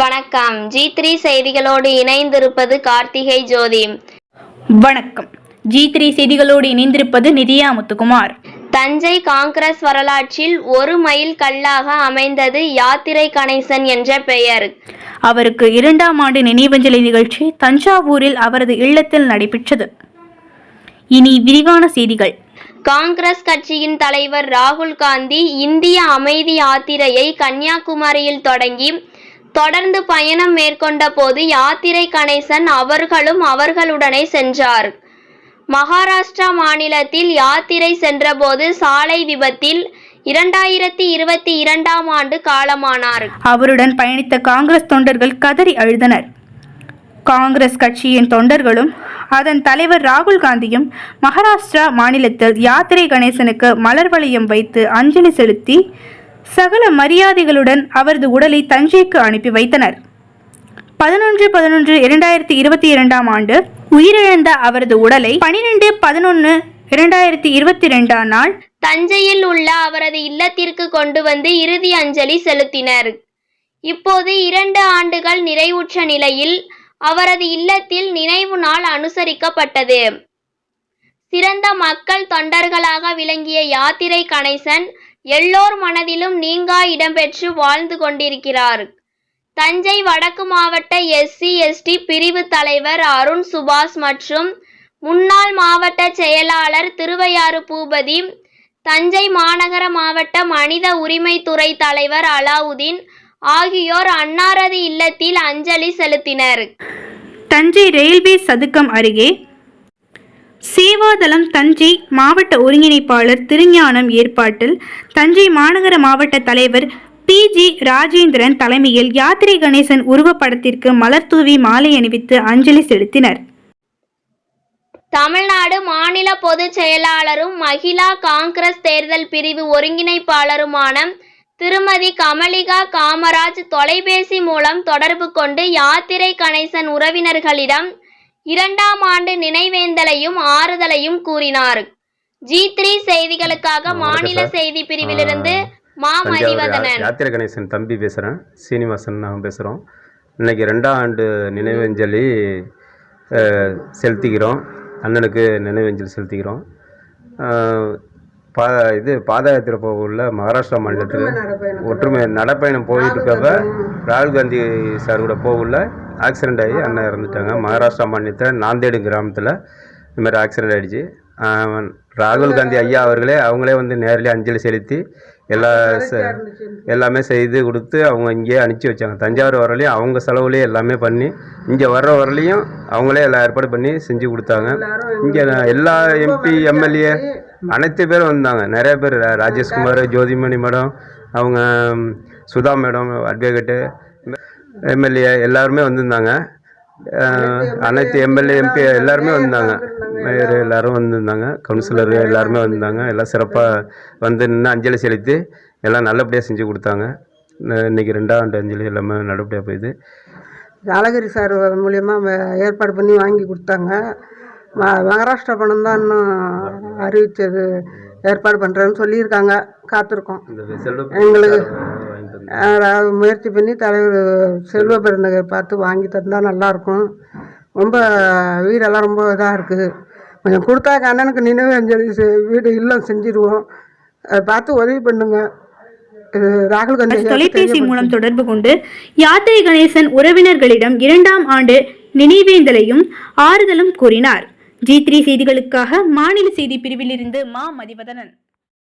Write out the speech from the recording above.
வணக்கம். G three செய்திகளோடு இணைந்திருப்பது கார்த்திகை ஜோதி. வணக்கம். ஜி த்ரீ செய்திகளோடு இணைந்திருப்பது நிதியா முத்துக்குமார். தஞ்சை காங்கிரஸ் வரலாற்றில் ஒரு மைல் கல்லாக அமைந்தது யாத்திரை கணேசன் என்ற பெயர். அவருக்கு இரண்டாம் ஆண்டு நினைவஞ்சலி நிகழ்ச்சி தஞ்சாவூரில் அவரது இல்லத்தில் நடைபெற்றது. இனி விரிவான செய்திகள். காங்கிரஸ் கட்சியின் தலைவர் ராகுல் காந்தி இந்திய அமைதி யாத்திரையை கன்னியாகுமரியில் தொடங்கி தொடர்ந்து பயணம் மேற்கொண்ட போது யாத்திரை கணேசன் அவர்களும் அவர்களுடனே சென்றார். மகாராஷ்டிரா மாநிலத்தில் யாத்திரை சென்றபோது சாலை விபத்தில் இரண்டாயிரத்தி இருபத்தி இரண்டாம் ஆண்டு காலமானார். அவருடன் பயணித்த காங்கிரஸ் தொண்டர்கள் கதறி அழுதனர். காங்கிரஸ் கட்சியின் தொண்டர்களும் அதன் தலைவர் ராகுல் காந்தியும் மகாராஷ்டிரா மாநிலத்தில் யாத்திரை கணேசனுக்கு மலர் வளையம் வைத்து அஞ்சலி செலுத்தி சகல மரியாதைகளுடன் அவரது உடலை தஞ்சைக்கு அனுப்பி வைத்தனர். பதினொன்று பதினொன்று இரண்டாயிரத்தி இருபத்தி இரண்டாம் ஆண்டு உயிரிழந்த அவரது உடலை பனிரெண்டு பதினொன்று இரண்டாயிரத்தி இருபத்தி ரெண்டாம் நாள் தஞ்சையில் உள்ள அவரது இல்லத்திற்கு கொண்டு வந்து இறுதி அஞ்சலி செலுத்தினர். இப்போது இரண்டு ஆண்டுகள் நிறைவுற்ற நிலையில் அவரது இல்லத்தில் நினைவு நாள் அனுசரிக்கப்பட்டது. சிறந்த மக்கள் தொண்டர்களாக விளங்கிய யாத்திரை கணேசன் எல்லோர் மனதிலும் நீங்கா இடம்பெற்று வாழ்ந்து கொண்டிருக்கிறார். தஞ்சை வடக்கு மாவட்ட எஸ்சி எஸ்டி பிரிவு தலைவர் அருண் சுபாஷ் மற்றும் முன்னாள் மாவட்ட செயலாளர் திருவையாறு பூபதி தஞ்சை மாநகர மாவட்ட மனித உரிமைத்துறை தலைவர் அலாவுதீன் ஆகியோர் அன்னாரது இல்லத்தில் அஞ்சலி செலுத்தினர். தஞ்சை ரயில்வே சதுக்கம் அருகே சேவாதளம் தஞ்சை மாவட்ட ஒருங்கிணைப்பாளர் திருஞானம் ஏற்பாட்டில் தஞ்சை மாநகர மாவட்ட தலைவர் பி ஜி ராஜேந்திரன் தலைமையில் யாத்திரை கணேசன் உருவப்படத்திற்கு மலர் தூவி மாலை அணிவித்து அஞ்சலி செலுத்தினர். தமிழ்நாடு மாநில பொதுச் செயலாளரும் மகிழா காங்கிரஸ் தேர்தல் பிரிவு ஒருங்கிணைப்பாளருமான திருமதி கமலிகா காமராஜ் தொலைபேசி மூலம் தொடர்பு கொண்டு யாத்திரை கணேசன் உறவினர்களிடம் இரண்டாம் ஆண்டு நினைவேந்தலையும் ஆறுதலையும் கூறினார். ஜி த்ரீ செய்திகளுக்காக மாநில. செய்தி பிரிவிலிருந்து மா மதிவதனன். யாத்திரை கணேசன் தம்பி பேசுகிறேன் சீனிவாசன் நாங்கள் பேசுகிறோம் இன்னைக்கு ரெண்டாம் ஆண்டு நினைவஞ்சலி அஹ், செலுத்திக்கிறோம் அண்ணனுக்கு நினைவஞ்சலி செலுத்திக்கிறோம் அஹ், பா இது பாத யாத்திரை போக உள்ள மகாராஷ்டிரா மாநிலத்தில் ஒற்றுமை நடைப்பயணம் போயிட்டு இருக்கப்ப ராகுல் காந்தி சார் கூட போக உள்ள ஆக்சிடென்ட் ஆகி அண்ணன் இறந்துட்டாங்க. மகாராஷ்டிரா மாநிலத்தில் நாந்தேடு கிராமத்தில் இந்த மாதிரி ஆக்சிடென்ட் ஆகிடுச்சு ராகுல் காந்தி ஐயா அவர்களே அவங்களே வந்து நேரிலே அஞ்சலி செலுத்தி எல்லா எல்லாமே செய்து கொடுத்து அவங்க இங்கேயே அனுப்பிச்சி வச்சாங்க. தஞ்சாவூர் வரலையும் அவங்க செலவுலேயே எல்லாமே பண்ணி இங்கே வர்ற வரலையும் அவங்களே எல்லா ஏற்பாடு பண்ணி செஞ்சு கொடுத்தாங்க. இங்கே எல்லா எம்பி எம்எல்ஏ அனைத்து பேரும் வந்தாங்க. நிறைய பேர் ராஜேஷ்குமார் ஜோதிமணி மேடம் அவங்க சுதா மேடம் அட்வொகேட்டு எம்எல்ஏ எல்லாருமே வந்திருந்தாங்க. அனைத்து எம்எல்ஏ எம்பி எல்லாருமே வந்தாங்க. மேயர் எல்லாரும் வந்திருந்தாங்க. கவுன்சிலர் எல்லாருமே வந்திருந்தாங்க. எல்லாம் சிறப்பாக வந்து நின்று அஞ்சலி செலுத்தி எல்லாம் நல்லபடியாக செஞ்சு கொடுத்தாங்க. ரெண்டாம் ஆண்டு அஞ்சலி எல்லாமே நல்லபடியாக போயிது. அழகிரி சார் மூலியமாக ஏற்பாடு பண்ணி வாங்கி கொடுத்தாங்க. ம மகாராஷ்டிரா பணம் தான் இன்னும் அறிவித்தது ஏற்பாடு பண்ணுறேன்னு சொல்லியிருக்காங்க. காத்திருக்கோம். எங்களுக்கு முயற்சி பண்ணி தலைவர் செல்வ பிறந்தகை பார்த்து வாங்கி தந்தால் நல்லாயிருக்கும் ரொம்ப வீடெல்லாம் ரொம்ப இதாக இருக்குது கொஞ்சம் கொடுத்தாக்க அண்ணனுக்கு நினைவு அஞ்சலி வீடு இல்லம் செஞ்சிருவோம். அதை பார்த்து உதவி பண்ணுங்க. தொலைபேசி மூலம் தொடர்பு கொண்டு யாத்திரை கணேசன் உறவினர்களிடம் இரண்டாம் ஆண்டு நினைவேந்தலையும் ஆறுதலும் கூறினார். ஜி த்ரீ செய்திகளுக்காக மாநில செய்தி பிரிவிலிருந்து மா மதிவதனன்.